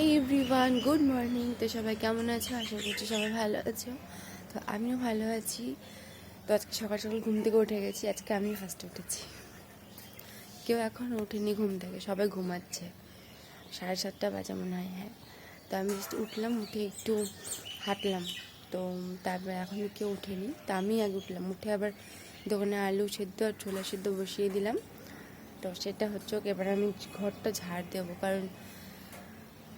Hi everyone good morning তো সবাই কেমন আছো? আশা করছি সবাই ভালো আছো। তো আমিও ভালো আছি। তো আজকে সকাল সকাল ঘুম থেকে উঠে গেছি। আজকে আমি ফার্স্ট উঠেছি। কেউ এখন ওঠেনি ঘুম থেকে। সবাই ঘুমাচ্ছে। সাড়ে সাতটা বাজে মনে হয় হ্যাঁ। তো আমি জাস্ট উঠলাম, উঠে একটু হাঁটলাম। তো তারপর এখন কেউ ওঠেনি। তো আমি আগে উঠলাম। উঠে আবার দোকানে আলু সেদ্ধ আর ছোলা সেদ্ধ বসিয়ে দিলাম। তো সেটা হচ্ছে এবার আমি ঘরটা ঝাড় দেবো। কারণ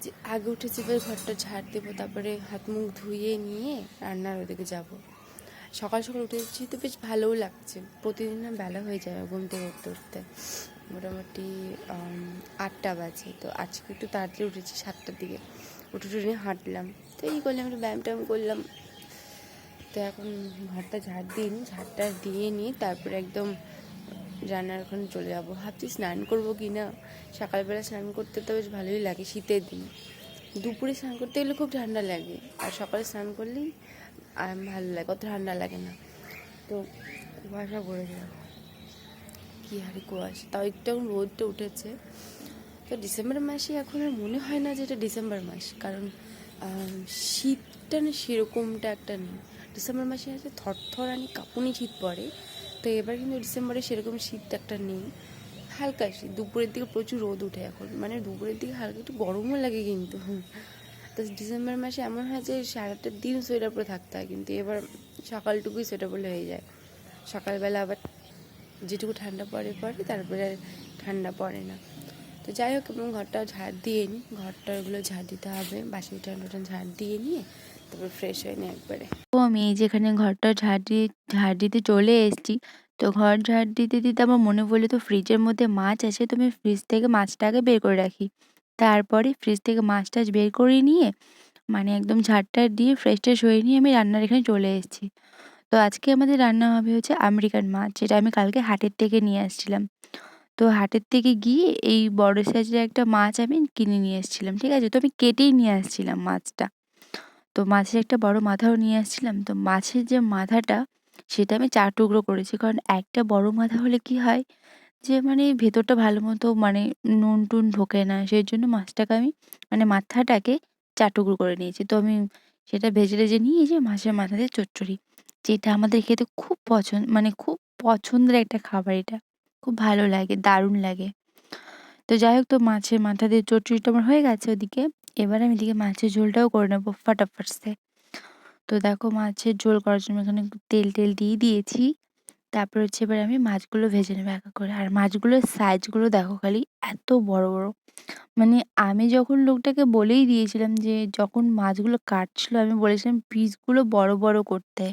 যে আগে উঠেছি এবার ঘরটা ঝাড় দেবো, তারপরে হাত মুখ ধুয়ে নিয়ে রান্নার ওদিকে যাব। সকাল সকাল উঠে উঠেছি তো বেশ ভালোও লাগছে। প্রতিদিন না বেলা হয়ে যায় ঘুম থেকে উঠতে উঠতে। মোটামুটি আটটা বাজে। তো আজকে একটু তাড়াতাড়ি উঠেছি সাতটার দিকে। উঠে উঠে নিয়ে হাঁটলাম। তো এই করলাম, একটু ব্যায়াম ট্যায়াম করলাম। তো এখন ঘরটা ঝাড় দিন ঝাড়টা দিয়ে নিই তারপরে একদম রান্নার ওখানে চলে যাব। ভাবছি স্নান করব কি না সকালবেলা স্নান করতে তো বেশ ভালোই লাগে শীতের দিন। দুপুরে স্নান করতে গেলে খুব ঠান্ডা লাগে। আর সকালে স্নান করলেই ভালো লাগে। অত ঠান্ডা লাগে না। তো কুয়াশা পড়ে যাবে কী হারে কুয়াশা? তাও একটু এখন রোদটা উঠেছে। তো ডিসেম্বর মাসে এখন আর মনে হয় না যে এটা ডিসেম্বর মাস। কারণ শীতটা না সেরকমটা একটা নেই। ডিসেম্বর মাসে আছে থরথরানি, কাঁপুনি শীত পড়ে। তো এবার কিন্তু ডিসেম্বরে সেরকম শীত একটা নেই। হালকা শীত। দুপুরের দিকে প্রচুর রোদ উঠে এখন। মানে দুপুরের দিকে হালকা, একটু গরমও লাগে কিন্তু। তো ডিসেম্বর মাসে এমন হয় যে সারাটা দিন সোয়েটার পরে থাকতে হয়। কিন্তু এবার সকালটুকুই সোয়েটার পরলে হয়ে যায়। সকালবেলা আবার যেটুকু ঠান্ডা পড়ে পরে, তারপরে আর ঠান্ডা পড়ে না। তো যাই হোক, এবং ঘরটা ঝাড় দিয়ে নিই ঘরটাগুলো ঝাড় দিতে হবে। বাসি টুঠান ঝাড় দিয়ে নিয়ে তারপর ফ্রেশ হয়ে নিই একবারে। তো আমি এই যেখানে ঘরটা ঝাড় দিয়ে ঝাড় দিতে চলে এসেছি। তো ঘর ঝাড় দিতে দিতে আমার মনে পড়ল তো ফ্রিজের মধ্যে মাছ আছে, তো আমি ফ্রিজ থেকে মাছটাকে বের করে রাখি। তারপরে ফ্রিজ থেকে মাছ টাছ বের করে নিয়ে মানে একদম ঝাড়টা দিয়ে ফ্রেশ ট্রেশ হয়ে নিয়ে আমি রান্নার এখানে চলে এসেছি। তো আজকে আমাদের রান্না হবে হচ্ছে আমেরিকান মাছ, যেটা আমি কালকে হাটের থেকে নিয়ে আসছিলাম। তো হাটের থেকে গিয়ে এই বড় সাইজের একটা মাছ আমি কিনে নিয়ে এসেছিলাম, ঠিক আছে? তো আমি কেটেই নিয়ে আসছিলাম মাছটা। তো মাছের একটা বড় মাথাও নিয়ে আসছিলাম। তো মাছের যে মাথাটা, সেটা আমি চার টুকরো করেছি। কারণ একটা বড় মাথা হলে কি হয় যে মানে ভেতরটা ভালো মতো মানে নুন টুন ঢোকে না। সেই জন্য মাছটাকে আমি মানে মাথাটাকে চার টুকরো করে নিয়েছি। তো আমি সেটা ভেজে টেজে নিয়ে যে মাছের মাথা দিয়ে চচ্চড়ি, যেটা আমাদের খেতে খুব পছন্দ মানে খুব পছন্দের একটা খাবার এটা। খুব ভালো লাগে, দারুণ লাগে। তো যাই হোক, তো মাছের মাথা দিয়ে চচ্চড়িটা আমার হয়ে গেছে। ওদিকে এবার আমি এদিকে মাছের ঝোলটাও করে নেব ফাটাফাট সে। তো দেখো মাছের ঝোল করার জন্য এখানে তেল টেল দিয়ে দিয়েছি। তারপর হচ্ছে এবার আমি মাছগুলো ভেজে নেব একা করে। আর মাছগুলোর সাইজগুলো দেখো খালি এত বড় বড়। মানে আমি যখন লোকটাকে বলেই দিয়েছিলাম যে যখন মাছগুলো কাটছিল, আমি বলেছিলাম পিসগুলো বড় বড় করতে।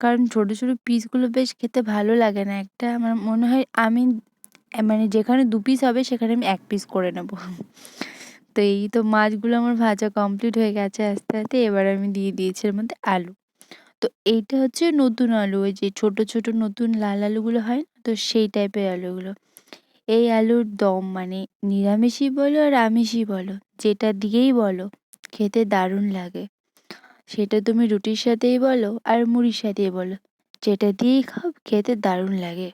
কারণ ছোট ছোট পিসগুলো বেশ খেতে ভালো লাগে না একটা। আমার মনে হয় আমি মানে যেখানে দু পিস হবে, সেখানে আমি এক পিস করে নেব। তো এই তো মাছগুলো আমার ভাজা কমপ্লিট হয়ে গেছে আস্তে আস্তে। এবার আমি দিয়ে দিয়েছি এর মধ্যে আলু। তো এইটা হচ্ছে নতুন আলু। ওই যে ছোট ছোট নতুন লাল আলুগুলো হয় না? তো সেই টাইপের আলুগুলো। এই আলুর দম মানে নিরামিষই বলো আর আমিষই বলো। যেটা দিয়েই বলো, খেতে দারুণ লাগে। সেটা তুমি রুটির সাথেই বলো আর মুড়ির সাথেই বলো। যেটা দিয়েই খাও, খেতে দারুণ লাগে।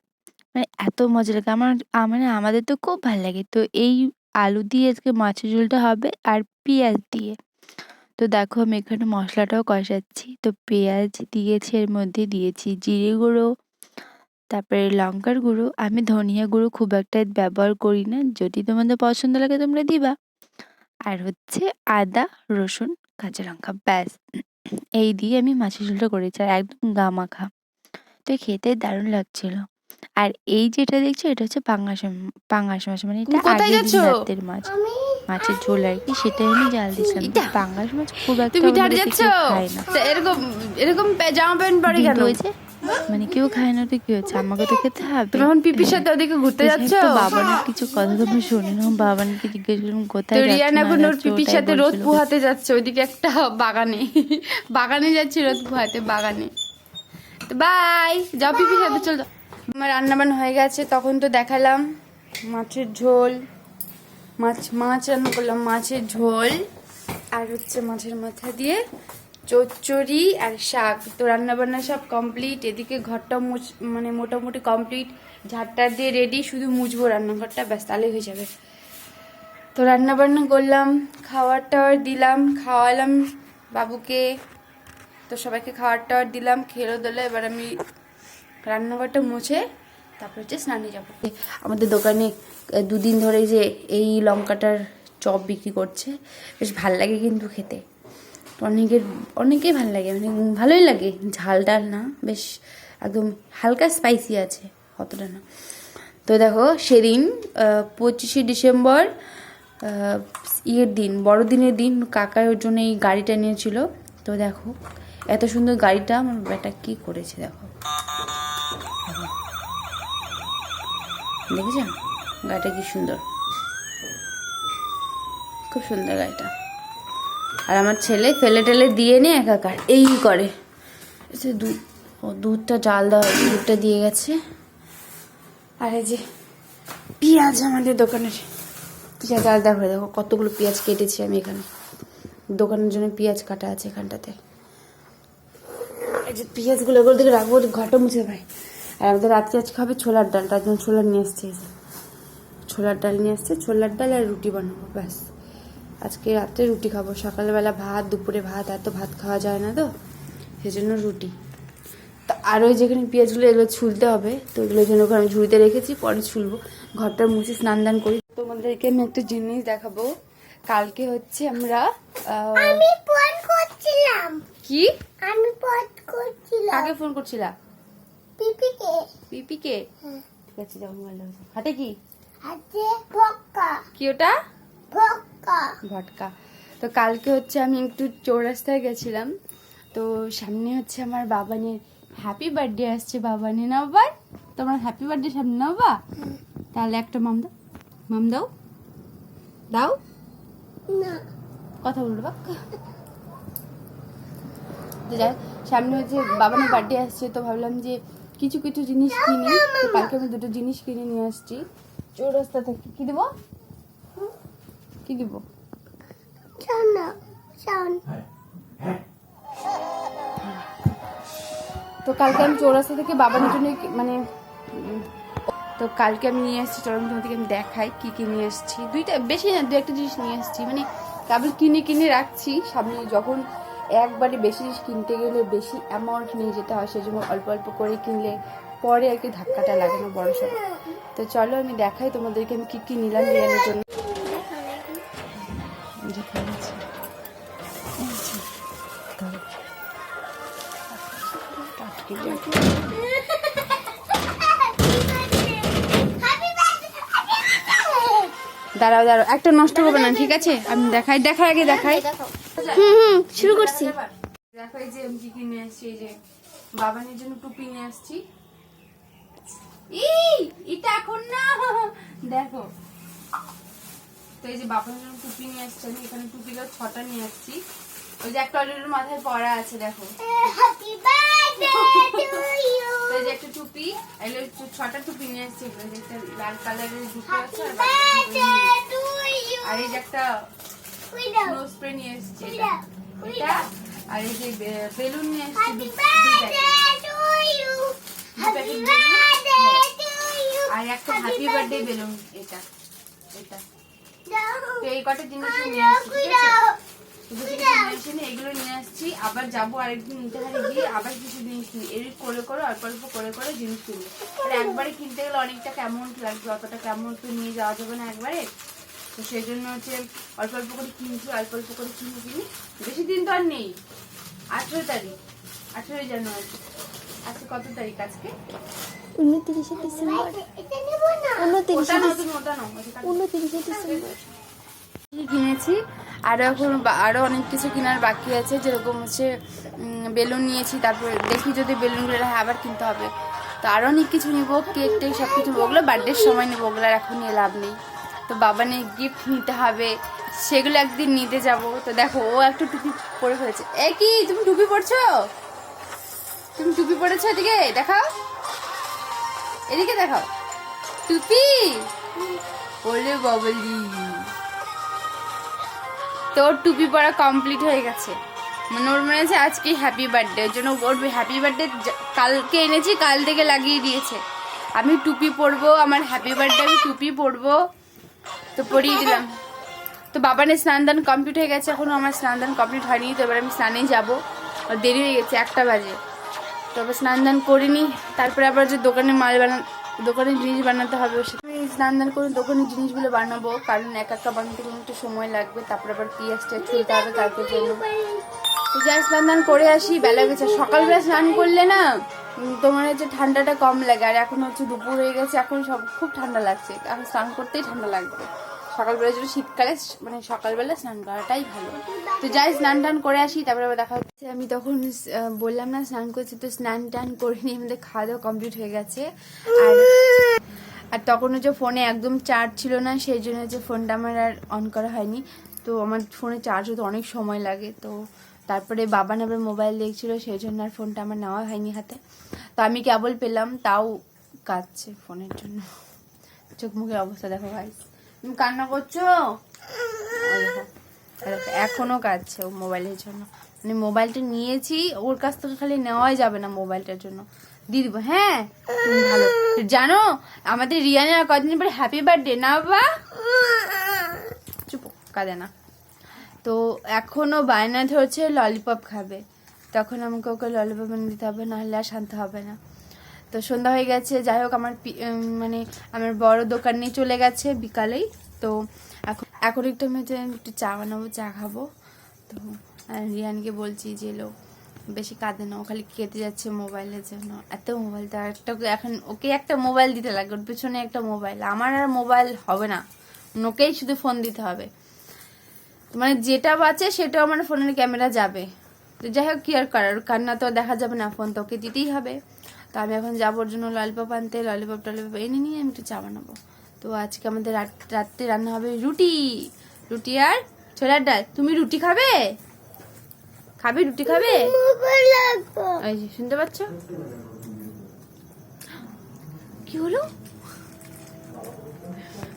মানে এত মজা লাগে। আমার মানে আমাদের তো খুব ভালো লাগে। তো এই আলু দিয়ে আজকে মাছের ঝোলটা হবে আর পেঁয়াজ দিয়ে। তো দেখো আমি এখানে মশলাটাও কষাচ্ছি। তো পেঁয়াজ দিয়েছি, এর মধ্যে দিয়েছি জিরে গুঁড়ো, তারপরে লঙ্কার গুঁড়ো। আমি ধনিয়া গুঁড়ো খুব একটা ব্যবহার করি না। যদি তোমাদের পছন্দ লাগে তোমরা দিবা। আর হচ্ছে আদা, রসুন, কাঁচা লঙ্কা, ব্যাস। এই দিয়ে আমি মাছের ঝোলটা করেছি আর একদম গা মাখা তো খেতে দারুণ লাগছিল। আর এই যেটা দেখছ এটা হচ্ছে পাঙ্গাস পাঙ্গাস মাছ মানে এটা কোথায় যাচ্ছো? রাতের মাছ। মাছের ঝোল আর কি সেটাই আমি জাল দিয়েছিলাম এটা? পাঙ্গাস মাছ খুব একটা তুমি বাড়িতে যাচ্ছ? না। তা এরকম এরকম জামা প্যান্ট পরে কেন? যে মানে কেউ খায় না তো কি হচ্ছে? আমাকে তো খেতে হবে। তুমি এখন পিপির সাথে ওদিকে ঘুরতে তো যাচ্ছ? তো বাবানের কিছু কথা তোমরা শুনে নাও বাবানকে জিজ্ঞেস করলাম কোথায় তো যাচ্ছ রিয়ান না এখন ওর পিপির সাথে রোদ। পোহাতে যাচ্ছে ওইদিকে একটা বাগানে। বাগানে যাচ্ছে রোদ পোহাতে বাগানে। তো বাই যাও পিপির সাথে চল যাও। আমার রান্নাবান্না হয়ে গেছে, তখন তো দেখালাম মাছের ঝোল। মাছ মাছ রান্না করলাম, মাছের ঝোল আর হচ্ছে মাছের মাথা দিয়ে চচ্চড়ি আর শাক। তো রান্নাবান্না সব কমপ্লিট এদিকে ঘরটা মুছ মানে মোটামুটি কমপ্লিট ঝাড়টা দিয়ে রেডি শুধু মুছবো রান্নাঘরটা, ব্যাস, তাহলেই হয়ে যাবে। তো রান্না বান্না করলাম খাবার টাওয়ার দিলাম, খাওয়ালাম বাবুকে। তো সবাইকে খাবার টাওয়ার দিলাম খেলো দিলে এবার আমি রান্নাঘরটা মুছে তারপর হচ্ছে স্নানে যাব। আমাদের দোকানে দুদিন ধরে যে এই লঙ্কাটার চপ বিক্রি করছে, বেশ ভালো লাগে কিন্তু খেতে। অনেকের, অনেকেই ভালো লাগে মানে ভালোই লাগে, ঝাল ডাল না, বেশ একদম হালকা স্পাইসি আছে, অতটা না। তো দেখো, সেদিন পঁচিশে ডিসেম্বর ইয়ের দিন, বড়দিনের দিন কাকার জন্য এই গাড়িটা নিয়েছিল। তো দেখো, এত সুন্দর গাড়িটা, আমার বেটা কি করেছে দেখো। দেখেছেন? গাড়িটা কি সুন্দর। খুব সুন্দর গাড়িটা। আর আমার ছেলে ফেলে টেলে দিয়ে নে একাকার এই করে। দুধ ও দুধটা, জাল দেওয়া দুধটা দিয়ে গেছে। আর এই যে পেঁয়াজ আমাদের দোকানের। পেঁয়াজ আলাদা করে দেখো, কতগুলো পেঁয়াজ কেটেছি আমি এখানে। দোকানের জন্য পেঁয়াজ কাটা আছে এখানটাতে। এই যে পেঁয়াজগুলো এগুলো থেকে রাখব ঘরটা মুছে ভাই। আর আমাদের রাত্রে আজকে হবে ছোলার ডাল তার জন্য ছোলার নিয়ে এই ছোলার ডাল নিয়ে আসছে ছোলার ডাল আর রুটি বানাবো ব্যাস। আজকে রাত্রে রুটি খাব। সকালবেলা ভাত দুপুরে ভাত এত ভাত খাওয়া যায় না তো সেজন্য রুটি। তো আর ওই যেখানে পেঁয়াজগুলো এগুলো ছুলতে হবে তো এগুলোর জন্য ওখানে আমি ঝুড়িতে রেখেছি পরে ছুলবো। ঘরটা মুছে স্নান দান করি। তোমাদেরকে আমি একটা জিনিস দেখাবো। কালকে হচ্ছে আমরা আমি ফোন করছিলাম। কি? আমি ফোন করছিলাম। কাকে ফোন করছিলা? পিপিকে পিপিকে। ঠিক আছে যাও মোবাইল হাতে কি? আছে ভক্কা কি ওটা? ভক্কা ভটকা। তো কালকে হচ্ছে আমি একটু চৌরাস্তায় গেছিলাম। তো সামনে হচ্ছে আমার বাবানের হ্যাপি বার্থডে আসছে বাবানে না আবার। তোমার হ্যাপি বার্থডে সামনে না বাবা তাহলে একটা মাম দাও। মাম দাও। দাও। না। কথা বলব বা। তো যাই সামনে হচ্ছে বাবানের বার্থডে আসছে তো ভাবলাম যে কিছু কিছু জিনিস কিনি। তো কালকে আমি দুটো জিনিস কিনে নিয়ে আসছি। চৌরাস্তা থেকে। কি দেবো? কি দিব? না শোন। তো কালকে আমি চৌরাস্তা থেকে বাবানের জন্য মানে তো কালকে আমি নিয়ে এসেছি চরমতলা থেকে আমি দেখাই কি কি নিয়ে এসেছি দুইটা বেশি না দু একটা জিনিস নিয়ে এসেছি মানে কেবল কিনে কিনে রাখছি সামনে যখন একবারে বেশি কিনতে গেলে বেশি অ্যামাউন্ট নিয়ে যেতে হয়, সেজন্য অল্প অল্প করে কিনলে পরে আর কি ধাক্কাটা লাগে না বড় সড়ো। তো চলো আমি দেখাই তোমাদেরকে আমি কী কী নিলাম বিরিয়ানির জন্য। দাঁড়াও। দাঁড়াও, একটা নষ্ট করবে না, ঠিক আছে? আমি দেখাই দেখাই আগে, দেখাই। হুম হুম শুরু করছি। দেখো এই যে কি কিনে আসছি এই যে বাবানের জন্য টুপি নিয়ে আসছি। এই এটা এখন না দেখো। তো এই যে বাবানের জন্য টুপি নিয়ে আসছি আমি এখানে টুপিগুলো ছটা নিয়ে আসছি। ওই যে একটা অলরেডি মাথায় পরা আছে দেখো। হ্যাপি বার্থডে টু ইউ তো এই যে একটা টুপি এগুলো ছটা টুপি নিয়ে আসছি একটা লাল কালারের দুটো আছে আর এই যে একটা স্নো স্প্রে নিয়ে এসেছি এটা আর এই যে বেলুন নিয়ে এসেছি আর একটা হ্যাপি বার্থডে বেলুন এটা এটা এই কটা জিনিস নিয়ে আসছি এগুলো নিয়ে আসছি। আবার যাব আরেকদিন নিতে হারে গিয়ে আবার কিছু জিনিস নিই এরকম করে করে অল্প অল্প করে করে জিনিস কিনবো। আর একবারে কিনতে গেলে অনেকটা কেমন লাগবে অত কেমন তো নিয়ে যাওয়া যাবে না একবারে। তো সেই জন্য হচ্ছে অল্প অল্প করে কিনছি অল্প অল্প করে কিনে কিনি বেশি দিন তো আর নেই। আঠেরো তারিখ আঠেরোই জানুয়ারি। আজকে কত তারিখ আজকে? উনত্রিশে ডিসেম্বর। উনত্রিশে ডিসেম্বর। কি কিনেছি আরও এখন আরও অনেক কিছু কেনার বাকি আছে। যেরকম হচ্ছে বেলুন নিয়েছি তারপরে দেখি যদি বেলুনগুলো আবার কিনতে হবে। তো আরও অনেক কিছু নিবো কেক টেক সব কিছু ওগুলো বার্থডের সময় নেব ওগুলো আর এখন নিয়ে লাভ নেই। তো বাবা নিয়ে গিফট নিতে হবে, সেগুলো একদিন নিতে যাব। তো দেখো, ও একটু টুপি পরে ফেলেছে এ কি, তুমি টুপি পরছো? তুমি টুপি পরেছো এদিকে? দেখাও। এদিকে দেখাও। টুপি? ওলে বাবলি। তোর টুপি পরা কমপ্লিট হয়ে গেছে। মানে ওর মনে হচ্ছে আজকে হ্যাপি বার্থডে ওর জন্য ওর হ্যাপি বার্থডে কালকে এনেছি, কাল থেকে লাগিয়ে দিয়েছে। আমি টুপি পরবো, আমার হ্যাপি বার্থডে আমি টুপি পরবো। তো পরিয়ে দিলাম। তো বাবানের স্নান দান কমপ্লিট হয়ে গেছে এখনও আমার স্নান দান কমপ্লিট হয়নি, তো এবার আমি স্নানেই যাব। দেরি হয়ে গেছে, একটা বাজে। তবে স্নান দান করিনি, তারপরে আবার যে দোকানে মাল বানান দোকানে জিনিস বানাতে হবে সেখানে স্নান দান করে দোকানের জিনিসগুলো বানাবো, কারণ এক একটা বানাতে কিন্তু একটু সময় লাগবে, তারপরে আবার পেঁয়াজটা ছুলতে হবে, তারপর জন্য যাই স্নান দান করে আসি, বেলা গেছে, সকালবেলা স্নান করলে না তোমার হচ্ছে ঠান্ডাটা কম লাগে, আর এখন হচ্ছে দুপুর হয়ে গেছে, এখন সব খুব ঠান্ডা লাগছে। এখন স্নান করতেই ঠান্ডা লাগবে। সকালবেলা যদি শীতকালে মানে সকালবেলা স্নান করাটাই ভালো। তো যাই স্নান টান করে আসি, তারপরে আবার দেখা হচ্ছে। আমি তখন বললাম না স্নান করছি, তো স্নান টান করে নিয়ে আমাদের খাওয়া দাওয়া কমপ্লিট হয়ে গেছে। আর আর তখন হচ্ছে ফোনে একদম চার্জ ছিল না, সেই জন্য হচ্ছে ফোনটা আমার আর অন করা হয়নি। তো আমার ফোনে চার্জ হতে অনেক সময় লাগে, তো তারপরে বাবা আবার মোবাইল দেখছিল সেই জন্য আর ফোনটা আমার নেওয়া হয়নি হাতে। তো আমি কেবল পেলাম তাও কাঁদছে ফোনের জন্য। চোখ মুখের অবস্থা দেখো ভাই তুমি কান্না করছ? ওই দেখো, এই দেখো, এখনও কাঁদছে ও মোবাইলের জন্য। মানে মোবাইলটা নিয়েছি ওর কাছ থেকে খালি নেওয়াই যাবে না মোবাইলটার জন্য। দিয়ে দিবো হ্যাঁ ভালো। জানো আমাদের রিয়ানের কদিন পরে হ্যাপি বার্থডে না বাবা? চুপ কাঁদে না। তো এখনও বায়না ধরছে ললিপপ খাবে। তখন আমাকে ওকে ললিপপ এনে দিতে হবে, নাহলে আর শান্ত হবে না। তো সন্ধ্যা হয়ে গেছে, যাই হোক আমার মানে আমার বড় দোকান নিয়ে চলে গেছে বিকালেই। তো এখন এখন একটু আমি একটু চা বানাবো, চা খাব। তো রিয়ানকে বলছি যে এলো বেশি কাঁদে না, ও খালি কেটে যাচ্ছে মোবাইলের জন্য। এত মোবাইল তো একটা এখন ওকে একটা মোবাইল দিতে লাগবে ওর পিছনে একটা মোবাইল আমার আর মোবাইল হবে না। ওকেই শুধু ফোন দিতে হবে। মানে যেটা বাঁচে সেটাও আমার ফোনের ক্যামেরা যাবে। তো যাই হোক কি আর করার? কান্না তো দেখা যাবে না ফোন তোকে দিতেই হবে। তো আমি এখন যাবোর জন্য ললিপপ আনতে। ললিপপ টলিপপ এনে নিয়ে আমি একটু চা বানাবো। তো আজকে আমাদের রাত- রাত্রে রান্না হবে রুটি। রুটি আর ছোলার ডাল। তুমি রুটি খাবে? খাবে? রুটি খাবে? শুনতে পাচ্ছ? কি হলো?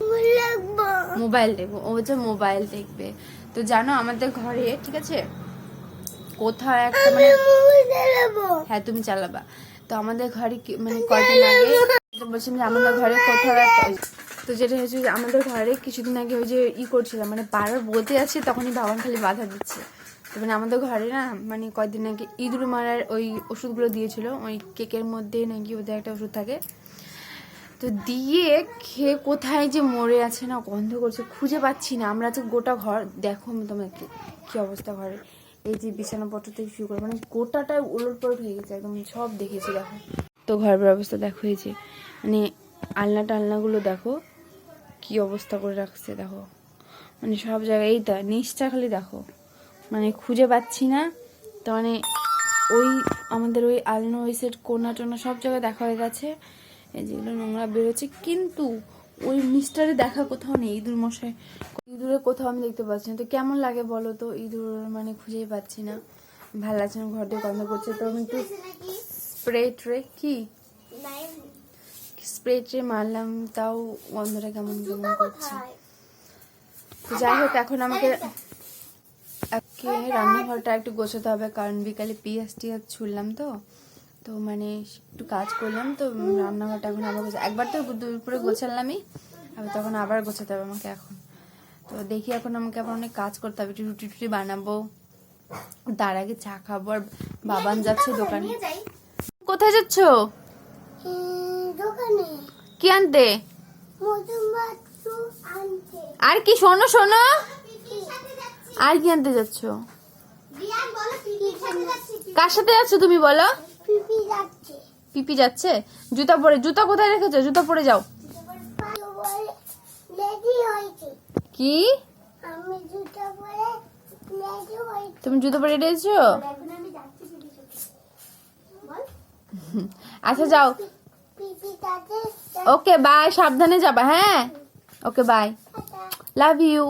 মোবাইল মোবাইল দেখব। ও হচ্ছে মোবাইল দেখবে। তো জানো আমাদের ঘরে ঠিক আছে? কোথাও একটা মানে হ্যাঁ তুমি চালাবা। তো আমাদের ঘরে মানে কয়দিন আগে বলছিলাম যে আমাদের ঘরে কোথাও একটা তো যেটা হয়েছে যে আমাদের ঘরে কিছুদিন আগে ওই যে ই করছিলাম মানে বারবার বলতে যাচ্ছে তখনই বাবা খালি বাধা দিচ্ছে। তো মানে আমাদের ঘরে না মানে কয়দিন আগে ইঁদুর মারার ওই ওষুধগুলো দিয়েছিল ওই কেকের মধ্যে নাকি ওদের একটা ওষুধ থাকে। তো দিয়ে খেয়ে কোথায় যে মরে আছে না, গন্ধ করছে, খুঁজে পাচ্ছি না। আমরা যে গোটা ঘর, দেখো তোমাকে কি অবস্থা ঘরে। এই যে বিছানাপত্র থেকে শুরু করে মানে গোটাটাই উলট পালট হয়ে গেছে, একদম সব দেখেছি, দেখো। তো ঘরের অবস্থা দেখো, এই যে মানে আলনা টালনাগুলো দেখো, কি অবস্থা করে রাখছে, দেখো। মানে সব জায়গায়, এই তো, নিচটা খালি দেখো। মানে খুঁজে পাচ্ছি না, তো মানে ওই আমাদের ওই আলনা, ওই সেট কোনা টোনা সব জায়গায় দেখা হয়ে গেছে। এই যেগুলো নোংরা বেরোচ্ছে, কিন্তু ওই মিস্টারে দেখা কোথাও নেই, ইঁদুর মশাই। ইঁদুরে কোথাও আমি দেখতে পাচ্ছি না। তো কেমন লাগে বলো তো? ইঁদুর মানে খুঁজেই পাচ্ছি না। ভালো লাগছে না ঘর দিয়ে গন্ধ করছে তো আমি একটু স্প্রে ট্রে কি? স্প্রে ট্রে মারলাম, তাও গন্ধটা কেমন কেমন করছে। তো যাই হোক, এখন আমাকে রান্নাঘরটা একটু গোছাতে হবে, কারণ বিকালে পিঁয়াজ টিয়াজ ছুললাম তো। তো মানে একটু কাজ করলাম তো রান্নাঘরটা এখন আবার গোছা একবার তো দুপুরে গোছালামই আবার তখন আবার গোছাতে হবে আমাকে এখন। তো দেখি এখন আমাকে আবার অনেক কাজ করতে হবে একটু রুটি টুটি বানাবো তার আগে চা খাব আর বাবান যাচ্ছে দোকানে। কোথায় যাচ্ছ? কি আনতে? আর কি শোনো শোনো। আর কি আনতে যাচ্ছি। কার সাথে যাচ্ছ তুমি বলো? পিপি যাচ্ছে। পিপি যাচ্ছে? জুতা পরে জুতা কোথায় রেখেছো? জুতা পরে যাও। কি? আমি জুতো পরে তুমি জুতো পরে বল। আচ্ছা যাও। ওকে বাই সাবধানে যাবা হ্যাঁ? ওকে বাই লাভ ইউ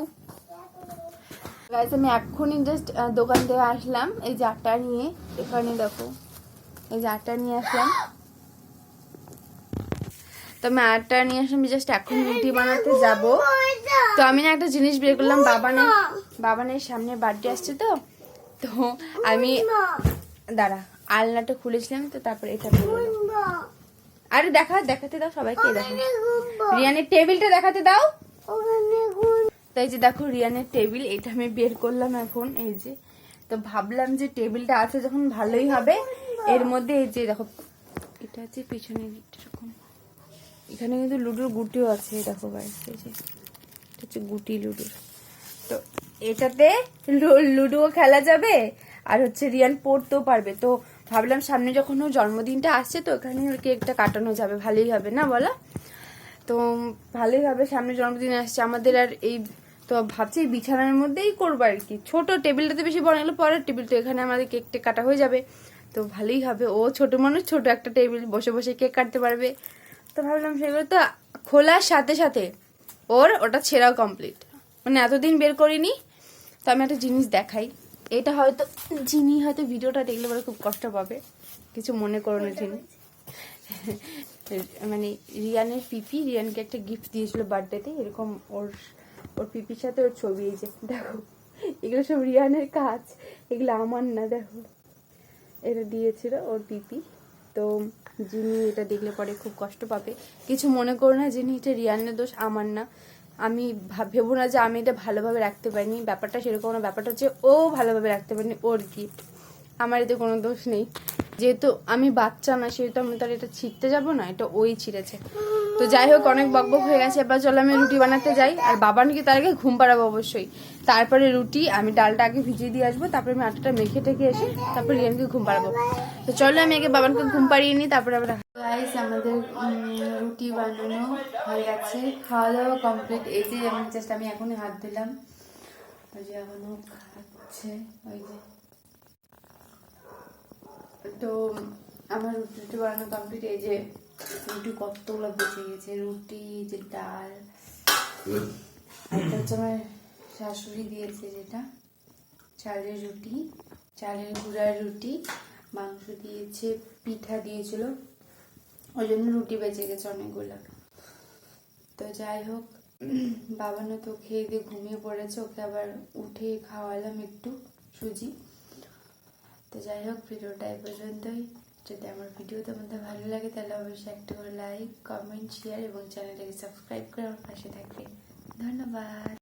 আমি এক্ষুনি জাস্ট দোকান থেকে আসলাম। এই যে আটটা নিয়ে এখানে দেখো। এই যে আটটা নিয়ে আসলাম। তো আমি আটটা নিয়ে আসলাম জাস্ট এখন রুটি বানাতে যাব। তো আমি না একটা জিনিস বের করলাম বাবানের বাবানের সামনে বার্থডে আসছে তো। তো আমি দাঁড়া, আলনাটা খুলেছিলাম তো, তারপর এটা। আরে দেখা, দেখাতে দাও সবাইকে, দেখো। রিয়ানের টেবিলটা দেখাতে দাও। তাই যে দেখো রিয়ানের টেবিল, এটা আমি বের করলাম এখন, এই যে। তো ভাবলাম যে টেবিলটা আছে যখন ভালোই হবে এর মধ্যে এই যে দেখো এটা আছে পিছনে এরকম। এখানে কিন্তু লুডোর গুটিও আছে দেখো গাইস এই যে এটা হচ্ছে গুটি লুডোর। তো এটাতে লুডোও খেলা যাবে আর হচ্ছে রিয়ান পড়তেও পারবে। তো ভাবলাম সামনে যখন ওর জন্মদিনটা আসছে তো ওখানে ওর কেকটা কাটানো যাবে ভালোই হবে না বলো? তো ভালোই হবে সামনে জন্মদিন আসছে আমাদের আর এই তো ভাবছি এই বিছানার মধ্যেই করব আর কি। ছোট টেবিলটাতে বেশি বড় হলে পরের টেবিল তো এখানে আমাদের কেকটা কাটা হয়ে যাবে। তো ভালোই হবে। ও ছোট মানুষ ছোট একটা টেবিল বসে বসে কেক কাটতে পারবে। তো ভাবলাম সেগুলো তো খোলার সাথে সাথে ওর ওটা ছেঁড়াও কমপ্লিট মানে এতদিন বের করিনি তো আমি একটা জিনিস দেখাই। এটা হয়তো যিনি হয়তো ভিডিওটা দেখলে পরে খুব কষ্ট পাবে। কিছু মনে করো না যিনি। মানে রিয়ানের পিপি রিয়ানকে একটা গিফট দিয়েছিল বার্থডেতে এরকম ওর ওর পিপির সাথে ওর ছবি এই যে দেখো। এগুলো সব রিয়ানের কাজ। এগুলো আমার না দেখো। এটা দিয়েছিল ওর পিপি। তো যিনি এটা দেখলে পরে খুব কষ্ট পাবে। কিছু মনে করো না, যিনি এটা রিয়ানের দোষ, আমার না। আমি ভাব- না যে আমি এটা ভালোভাবে রাখতে পারিনি। ব্যাপারটা সেরকম না। ব্যাপারটা হচ্ছে ও ভালোভাবে রাখতে পারিনি, ওর গিফট আমার এতে কোনো দোষ নেই। যেহেতু আমি বাচ্চা না, সেহেতু আমি তার এটা ছিঁড়তে যাব না, এটা ওই ছিঁড়েছে। তো যাই হোক, অনেক বকবক হয়ে গেছে। এবার চলো আমি রুটি বানাতে যাই। আর বাবানকে তার আগে ঘুম পাড়াবো অবশ্যই। তারপরে রুটি, আমি ডালটা আগে ভিজিয়ে দিয়ে আসব, তারপরে আমি আটাটা মেখে টেখে এসে তারপরে রিয়ানকে ঘুম পাড়াবো। তো চলো আমি আগে বাবানকে ঘুম পাড়িয়ে নিই, তারপরে আমরা গাইস আমাদের রুটি বানানো হয়ে গেছে। খাওয়া দাওয়া কমপ্লিট এই যে আমি আমি এখনই হাত দিলাম। ওই যে এখনও খাচ্ছে। ওই যে তো আমার রুটি বানানো কমপ্লিট এই যে রুটি কতগুলো বেঁচে গেছে, রুটি, যে ডাল হচ্ছে আমার শাশুড়ি দিয়েছে যেটা, চালের রুটি, চালের গুঁড়ার রুটি, মাংস দিয়েছে, পিঠা দিয়েছিল, ওই জন্য রুটি বেঁচে গেছে অনেকগুলো। তো যাই হোক বাবানও তো খেয়ে দিয়ে ঘুমিয়ে পড়েছে, ওকে আবার উঠে খাওয়ালাম একটু সুজি। তো যাই হোক, ভিডিওটা এই পর্যন্তই। যদি আমার ভিডিও তোমাদের ভালো লাগে, তাহলে অবশ্যই একটা করে লাইক কমেন্ট শেয়ার এবং চ্যানেলটাকে সাবস্ক্রাইব করে আমার পাশে থাকবে। ধন্যবাদ।